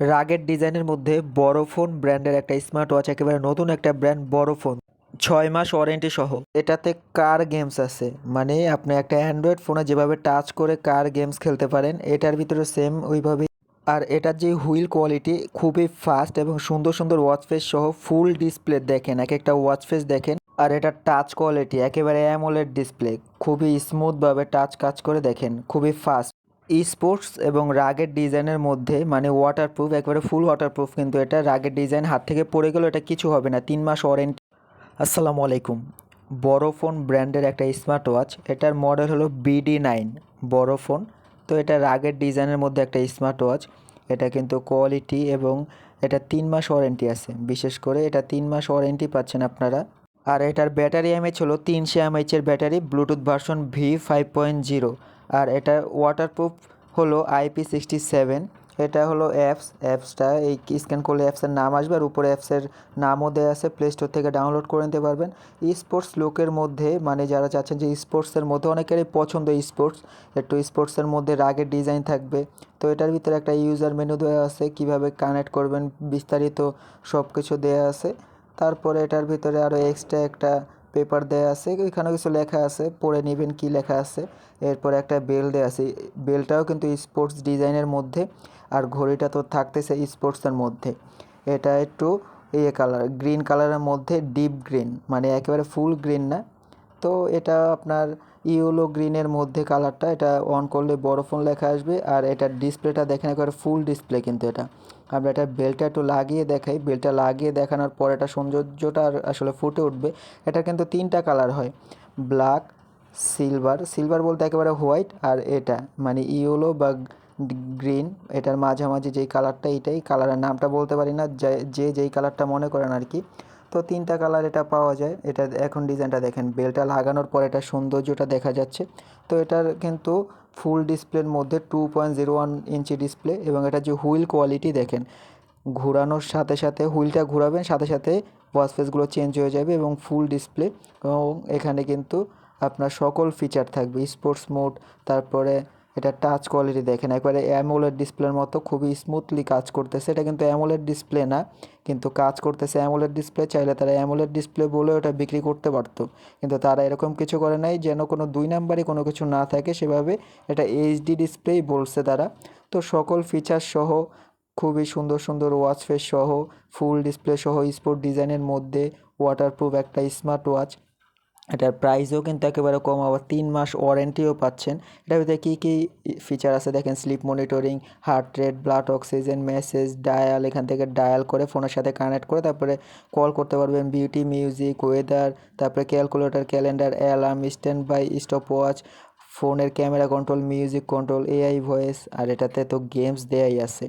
রাগের ডিজাইনের মধ্যে বড় ফোন ব্র্যান্ডের একটা স্মার্ট ওয়াচ একেবারে নতুন একটা ব্র্যান্ড বড় ফোন ছয় মাস ওয়ারেন্টি সহ। এটাতে কার গেমস আছে। মানে আপনি একটা অ্যান্ড্রয়েড ফোনে যেভাবে টাচ করে কার গেমস খেলতে পারেন, এটার ভিতরে সেম ওইভাবেই। আর এটার যে হুইল কোয়ালিটি খুবই ফাস্ট এবং সুন্দর সুন্দর ওয়াচ ফেস সহ ফুল ডিসপ্লে দেখেন, এক একটা ওয়াচ ফেস দেখেন। আর এটা টাচ কোয়ালিটি একেবারে অ্যামোলেড ডিসপ্লে খুবই স্মুথভাবে টাচ কাজ করে দেখেন, খুবই ফাস্ট স্পোর্টস এবং রাগের ডিজাইনের মধ্যে মানে ওয়াটারপ্রুফ একবারে ফুল ওয়াটারপ্রুফ কিন্তু এটা রাগের ডিজাইন হাত থেকে পড়ে গেলেও এটা কিছু হবে না, তিন মাস ওয়ারেন্টি আসসালামু আলাইকুম। বড় ফোন ব্র্যান্ডের একটা স্মার্ট ওয়াচ এটার মডেল হলো বিডি নাইন বড় ফোন তো এটা রাগের ডিজাইনের মধ্যে একটা স্মার্ট ওয়াচ এটা কিন্তু কোয়ালিটি এবং এটা তিন মাস ওয়ারেন্টি আছে। বিশেষ করে এটা তিন মাস ওয়ারেন্টি পাচ্ছেন আপনারা। আর এটার ব্যাটারি এমএইচ হলো তিনশো এমএইচের battery bluetooth version V five point zero আর এটা ওয়াটারপ্রুফ হলো আইপি সিক্সটি সেভেন এটা হলো অ্যাপস অ্যাপসটা এই স্ক্যান করলে অ্যাপসের নাম আসবে আর উপরে অ্যাপসের নামও দেওয়া আছে প্লে স্টোর থেকে ডাউনলোড করে নিতে পারবেন। স্পোর্টস লোকের মধ্যে মানে যারা চাচ্ছেন যে স্পোর্টসের মধ্যে, অনেকেরই পছন্দ স্পোর্টস একটু স্পোর্টসের মধ্যে রাগের ডিজাইন থাকবে। তো এটার ভিতরে একটা ইউজার মেনু দেওয়া আছে, কীভাবে কানেক্ট করবেন বিস্তারিত সব কিছু দেওয়া আছে। তারপরে এটার ভিতরে আরও এক্সট্রা একটা পেপার দেওয়া আছে এখানেও কিছু লেখা আছে, পড়ে নেবেন কি লেখা আছে। এরপর একটা বেল দেওয়া আছে, বেলটাও কিন্তু স্পোর্টস ডিজাইনের মধ্যে, আর ঘড়িটা তো থাকতেছে স্পোর্টসের মধ্যে। এটা একটু ইয়ে কালার, গ্রিন কালারের মধ্যে, ডিপ গ্রিন মানে একেবারে ফুল গ্রিন না। তো এটা আপনার ইয়েলো গ্রিনের মধ্যে কালারটা, এটা অন করলে বড় ফোন লেখা আসবে, আর এটার ডিসপ্লেটা দেখেন একবারে ফুল ডিসপ্লে কিন্তু এটা। আমরা এটা বেলটা একটু লাগিয়ে দেখাই। বেলটা লাগিয়ে দেখানোর পর এটা সৌন্দর্যটা আসলে ফুটে উঠবে। এটা কিন্তু তিনটা কালার হয়। Black, silver. সিলভার বলতে একেবারে হোয়াইট আর এটা মানে ইয়েলো বা গ্রিন। এটার মাঝামাঝি যেই কালারটা এইটাই কালারের নামটা বলতে পারি না। যে যেই কালারটা মনে করেন আর কি। তো তিনটা কালার এটা পাওয়া যায়। এটা এখন ডিজাইনটা দেখেন। বেলটা লাগানোর পর এটা সৌন্দর্যটা দেখা যাচ্ছে। তো এটার কিন্তু ফুল ডিসপ্লের মধ্যে two point zero one inch display এবং এটা যে হুইল কোয়ালিটি দেখেন, ঘোরানোর সাথে সাথে হুইলটা ঘোরাবেন, সাথে সাথে ওয়াশ ফেসগুলো চেঞ্জ হয়ে যাবে এবং ফুল ডিসপ্লে এবং এখানে কিন্তু আপনার সকল ফিচার থাকবে স্পোর্টস মোড তারপরে এটা টাচ কোয়ালিটি দেখেন। একবারে অ্যামোলেড ডিসপ্লের মতো খুবই স্মুথলি কাজ করতেছে। এটা কিন্তু অ্যামোলেড ডিসপ্লে না, কিন্তু কাজ করতেছে অ্যামোলেড ডিসপ্লে চাইলে তারা অ্যামোলেড ডিসপ্লে বলে ওটা বিক্রি করতে পারতো। কিন্তু তারা এরকম কিছু করে নাই, যেন কোনো দুই নাম্বারে কোনো কিছু না থাকে। সেভাবে এটা এইচডি ডিসপ্লেই বলছে তারা। তো সকল ফিচার সহ, খুবই সুন্দর সুন্দর ওয়াচ ফেস সহ ফুল ডিসপ্লে সহ স্পোর্ট ডিজাইনের মধ্যে ওয়াটারপ্রুফ একটা স্মার্ট ওয়াচ এটার প্রাইসও কিন্তু একেবারে কম আবার তিন মাস ওয়ারেন্টিও পাচ্ছেন। এটার ভিতরে কী কী ফিচার আছে? দেখেন sleep monitoring heart rate blood oxygen message dial এখান থেকে ডায়াল করে ফোনের সাথে কানেক্ট করে তারপরে কল করতে পারবেন। বিউটি মিউজিক ওয়েদার তারপরে calculator calendar alarm standby stopwatch ফোনের camera control music control AI voice আর এটাতে তো গেমস দেয়াই আছে।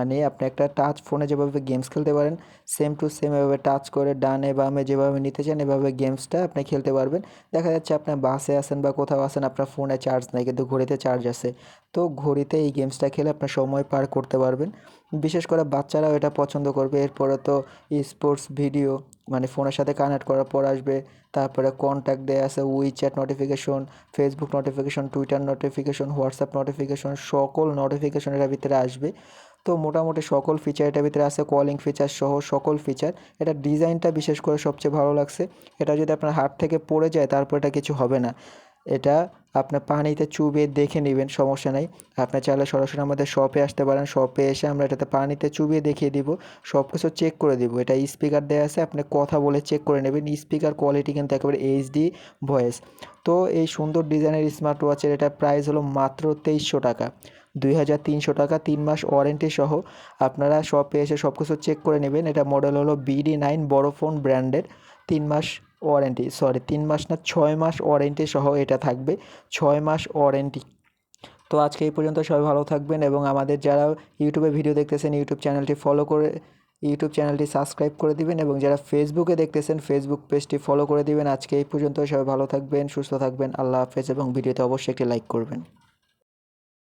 মানে আপনি একটা টাচ ফোনে যেভাবে গেমস খেলতে পারেন সেম টু সেম এভাবে টাচ করে ডানে বামে যেভাবে নিতে চান, এভাবে গেমসটা আপনি খেলতে পারবেন। দেখা যাচ্ছে আপনি বাসে আসেন বা কোথাও আসেন আপনার ফোনে চার্জ নেই, কিন্তু ঘড়িতে চার্জ আছে। তো ঘড়িতে এই গেমসটা খেলে আপনার সময় পার করতে পারবেন। বিশেষ করে বাচ্চারাও এটা পছন্দ করবে। এরপরে তো স্পোর্টস ভিডিও মানে ফোনের সাথে কানেক্ট করার পর আসবে। তারপরে কন্ট্যাক্ট দেওয়া আছে WeChat notification Facebook notification Twitter notification WhatsApp notification সকল নোটিফিকেশন এটার ভিতরে আসবে। তো মোটামুটি সকল ফিচার এটার ভিতরে আছে কলিং ফিচার সহ সকল ফিচার এটা ডিজাইনটা বিশেষ করে সবচেয়ে ভালো লাগছে। এটা যদি আপনার হাত থেকে পড়ে যায়, তারপর এটা কিছু হবে না। এটা আপনার পানিতে চুবিয়ে দেখে নেবেন, সমস্যা নেই। আপনার চাইলে সরাসরি আমাদের শপে আসতে পারেন। শপে এসে আমরা এটাতে পানিতে চুবিয়ে দেখিয়ে দিব। সব কিছু চেক করে দিব। এটা স্পিকার দেওয়া আছে, আপনি কথা বলে চেক করে নেবেন। স্পিকার কোয়ালিটি কিন্তু একেবারে এইচডি ভয়েস তো এই সুন্দর ডিজাইনের স্মার্ট ওয়াচের এটা প্রাইস হলো মাত্র তেইশশো টাকা। দুই হাজার তিনশো টাকা তিন মাস ওয়ারেন্টি সহ আপনারা শপে এসে সব কিছু চেক করে নেবেন। এটা মডেল হলো বিডি নাইন বড় ফোন ব্র্যান্ডের তিন মাস ওয়ারেন্টি সরি তিন মাস না, ছয় মাস ওয়ারেন্টি সহ এটা থাকবে। ছয় মাস ওয়ারেন্টি তো আজকে এই পর্যন্ত সবাই ভালো থাকবেন এবং আমাদের যারা ইউটিউবে ভিডিও দেখতেছেন ইউটিউব চ্যানেলটি ফলো করে ইউটিউব চ্যানেলটি সাবস্ক্রাইব করে দিবেন এবং যারা ফেসবুকে দেখতেছেন ফেসবুক পেজটি ফলো করে দিবেন। আজকে এই পর্যন্ত সবাই ভালো থাকবেন, সুস্থ থাকবেন। আল্লাহ হাফেজ এবং ভিডিওতে অবশ্যই একটি লাইক করবেন।